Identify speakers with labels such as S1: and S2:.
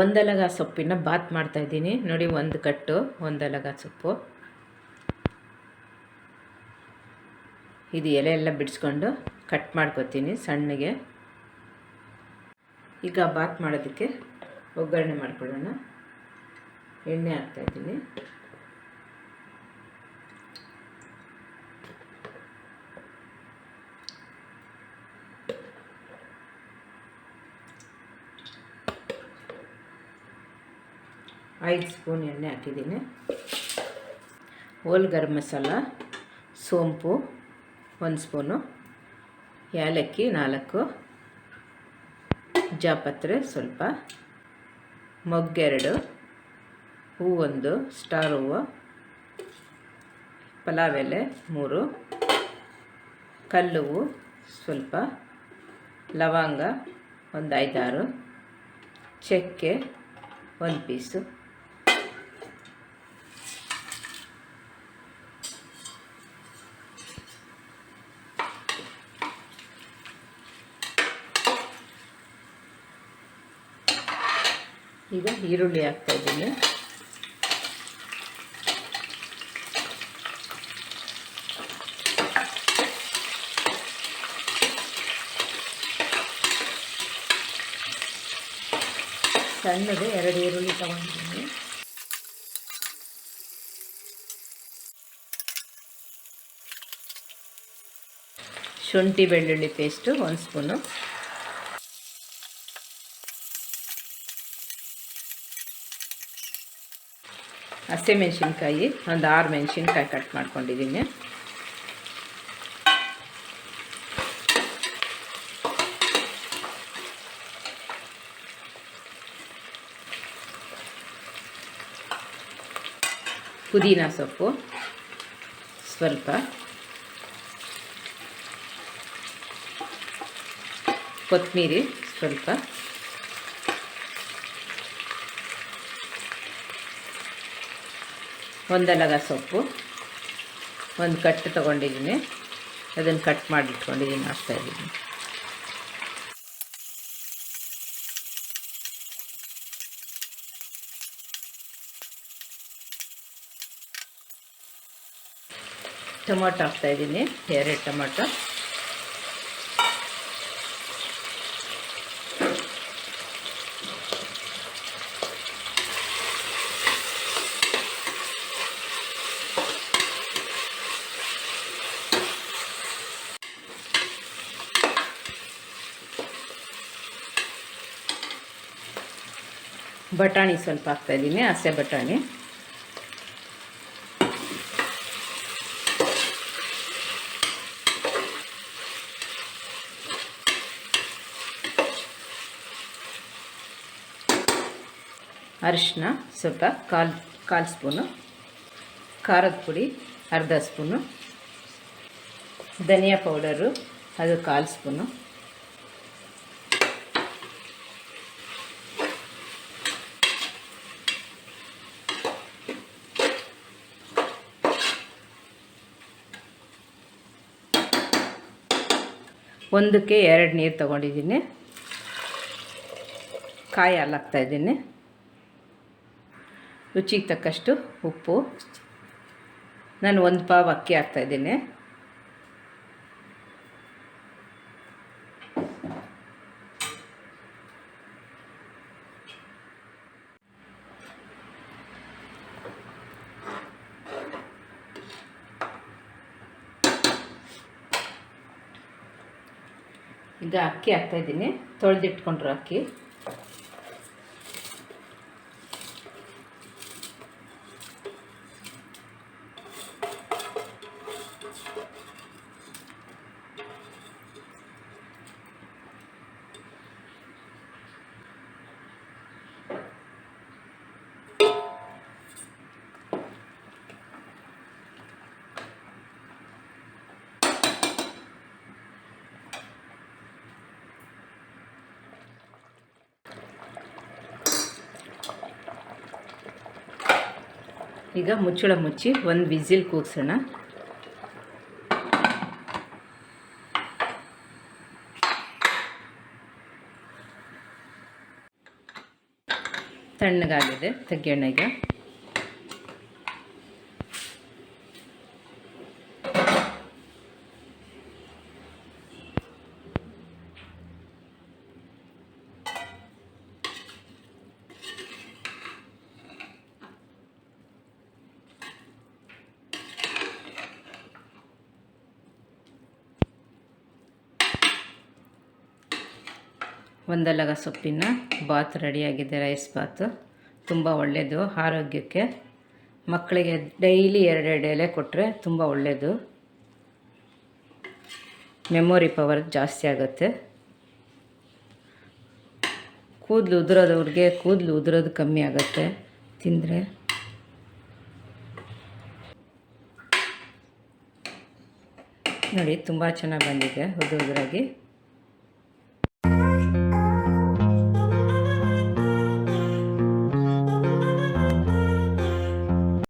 S1: ಒಂದೆಲಗ ಸೊಪ್ಪಿನ ಬಾತ್ ಮಾಡ್ತಾ ಇದ್ದೀನಿ. ನೋಡಿ, ಒಂದು ಕಟ್ಟು ಒಂದಲಗ ಸೊಪ್ಪು. ಇದು ಎಲೆ ಎಲ್ಲ ಬಿಡಿಸ್ಕೊಂಡು ಕಟ್ ಮಾಡ್ಕೊತೀನಿ ಸಣ್ಣಗೆ. ಈಗ ಬಾತ್ ಮಾಡೋದಕ್ಕೆ ಒಗ್ಗರಣೆ ಮಾಡ್ಕೊಳ್ಳೋಣ. ಎಣ್ಣೆ ಹಾಕ್ತಾಯಿದ್ದೀನಿ ಐದು ಸ್ಪೂನ್ ಎಣ್ಣೆ ಹಾಕಿದ್ದೀನಿ. ಹೋಲ್ ಗರಂ ಮಸಾಲ, ಸೋಂಪು, ಒಂದು ಸ್ಪೂನು, ಏಲಕ್ಕಿ ನಾಲ್ಕು, ಜಾಪತ್ರೆ ಸ್ವಲ್ಪ ಮೊಗ್ಗೆರಡು ಹೂವೊಂದು ಸ್ಟಾರ್ ಹೂವು, ಪಲಾವ್ ಎಲೆ ಮೂರು, ಕಲ್ಲು ಹೂವು ಸ್ವಲ್ಪ, ಲವಂಗ ಒಂದು ಐದಾರು, ಚಕ್ಕೆ ಒಂದು ಪೀಸು. ಈಗ ಈರುಳ್ಳಿ ಹಾಕ್ತಾ ಇದ್ದೀನಿ. ಸಣ್ಣದು ಎರಡು ಈರುಳ್ಳಿ ತಗೊಂಡಿದ್ದೀನಿ. ಶುಂಠಿ ಬೆಳ್ಳುಳ್ಳಿ ಪೇಸ್ಟು ಒಂದು ಸ್ಪೂನು. ಹಸಿಮೆಣ್ಸಿನ್ಕಾಯಿ ಒಂದು ಆರು ಮೆಣಸಿನ್ಕಾಯಿ ಕಟ್ ಮಾಡ್ಕೊಂಡಿದ್ದೀನಿ ಪುದೀನ ಸೊಪ್ಪು ಸ್ವಲ್ಪ. ಕೊತ್ತಂಬರಿ ಸ್ವಲ್ಪ. ಒಂದೆಲಗ ಸೊಪ್ಪು ಒಂದು ಕಟ್ಟು ತೊಗೊಂಡಿದ್ದೀನಿ. ಅದನ್ನು ಕಟ್ ಮಾಡಿ ಹಾಕ್ತಾ ಇದ್ದೀನಿ. ಟೊಮೊಟೊ ಹಾಕ್ತಾಯಿದ್ದೀನಿ ಎರಡು ಟೊಮೊಟೊ. ಬಟಾಣಿ ಸ್ವಲ್ಪ ಹಾಕ್ತಾಯಿದ್ದೀನಿ ಹಸೆ ಬಟಾಣಿ. ಅರಿಶಿನ ಸ್ವಲ್ಪ ಕಾಲು ಕಾಲು ಸ್ಪೂನು, ಖಾರದ ಪುಡಿ ಅರ್ಧ ಸ್ಪೂನು, ಧನಿಯಾ ಪೌಡರು, ಅದು ಕಾಲು ಸ್ಪೂನು. ಒಂದಕ್ಕೆ ಎರಡು ನೀರು ತೊಗೊಂಡಿದ್ದೀನಿ. ಕಾಯಿ ಹಾಲು ಹಾಕ್ತಾಯಿದ್ದೀನಿ ರುಚಿಗೆ ತಕ್ಕಷ್ಟು ಉಪ್ಪು. ನಾನು ಒಂದು ಪಾವ್ ಅಕ್ಕಿ ಹಾಕ್ತಾಯಿದ್ದೀನಿ ಈಗ ಅಕ್ಕಿ ಹಾಕ್ತಾಯಿದ್ದೀನಿ ತೊಳೆದಿಟ್ಕೊಂಡ್ರು ಅಕ್ಕಿ. ಈಗ ಮುಚ್ಚಳ ಮುಚ್ಚಿ ಒಂದು ವಿಸಿಲ್ ಕೂಗ್ಸೋಣ. ತಣ್ಣಗಾಗಿದೆ ತೆಗಿಯೋಣ ಈಗ. ಒಂದಲಗ ಸೊಪ್ಪಿನ ಬಾತ್ ರೆಡಿಯಾಗಿದೆ, ರೈಸ್ ಬಾತು. ತುಂಬ ಒಳ್ಳೆಯದು ಆರೋಗ್ಯಕ್ಕೆ. ಮಕ್ಕಳಿಗೆ ಡೈಲಿ ಎರಡೆರಡು ಎಲೆ ಕೊಟ್ಟರೆ ತುಂಬ ಒಳ್ಳೆಯದು ಮೆಮೊರಿ ಪವರ್ ಜಾಸ್ತಿ ಆಗುತ್ತೆ. ಕೂದಲು ಉದುರೋದವ್ರಿಗೆ ಕೂದಲು ಉದುರೋದು ಕಮ್ಮಿ ಆಗುತ್ತೆ. ತಿಂದರೆ. ನೋಡಿ, ತುಂಬ ಚೆನ್ನಾಗಿ ಬಂದಿದೆ ಉದುರಾಗಿ